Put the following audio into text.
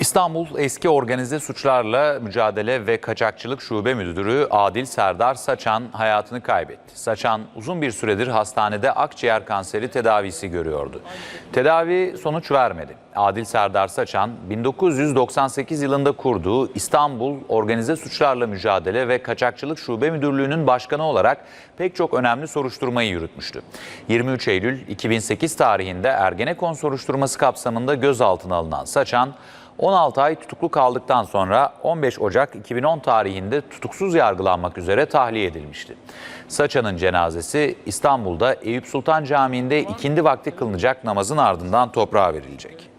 İstanbul Eski Organize Suçlarla Mücadele ve Kaçakçılık Şube Müdürü Adil Serdar Saçan hayatını kaybetti. Saçan uzun bir süredir hastanede akciğer kanseri tedavisi görüyordu. Tedavi sonuç vermedi. Adil Serdar Saçan 1998 yılında kurduğu İstanbul Organize Suçlarla Mücadele ve Kaçakçılık Şube Müdürlüğü'nün başkanı olarak pek çok önemli soruşturmayı yürütmüştü. 23 Eylül 2008 tarihinde Ergenekon soruşturması kapsamında gözaltına alınan Saçan 16 ay tutuklu kaldıktan sonra 15 Ocak 2010 tarihinde tutuksuz yargılanmak üzere tahliye edilmişti. Saçan'ın cenazesi İstanbul'da Eyüp Sultan Camii'nde ikindi vakti kılınacak namazın ardından toprağa verilecek.